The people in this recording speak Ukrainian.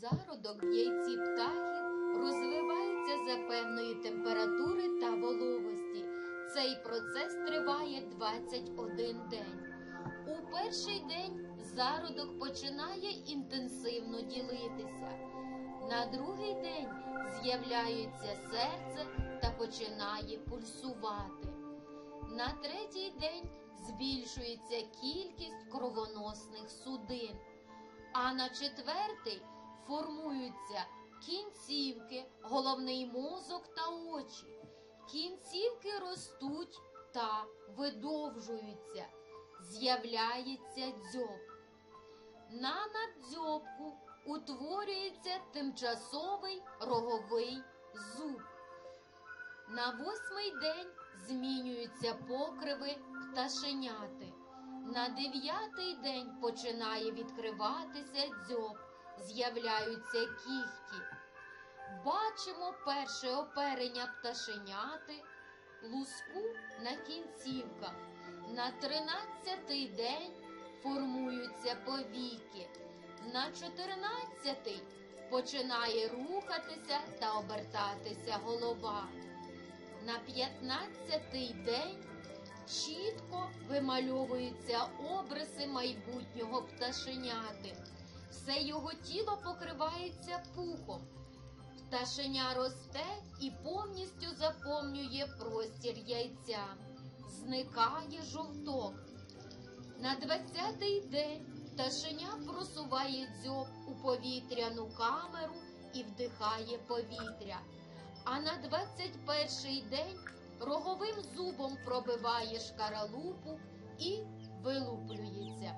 Зародок яйці птахів розвивається за певної температури та вологості. Цей процес триває 21 день. У перший день зародок починає інтенсивно ділитися. На другий день з'являється серце та починає пульсувати. На третій день збільшується кількість кровоносних судин. А на четвертий формуються кінцівки, головний мозок та очі. Кінцівки ростуть та видовжуються, з'являється дзьоб. На надзьобку утворюється тимчасовий роговий зуб. На восьмий день змінюються покриви пташеняти. На дев'ятий день починає відкриватися дзьоб, з'являються кіхті. Бачимо перше оперення пташеняти, луску на кінцівках. На тринадцятий день формуються повіки. На чотирнадцятий починає рухатися та обертатися голова. На п'ятнадцятий день чітко вимальовуються обриси майбутнього пташеняти. Все його тіло покривається пухом. Пташеня росте і повністю заповнює простір яйця. Зникає жовток. На двадцятий день пташеня просуває дзьоб у повітряну камеру і вдихає повітря. А на 21 день роговим зубом пробиває шкаралупу і вилуплюється.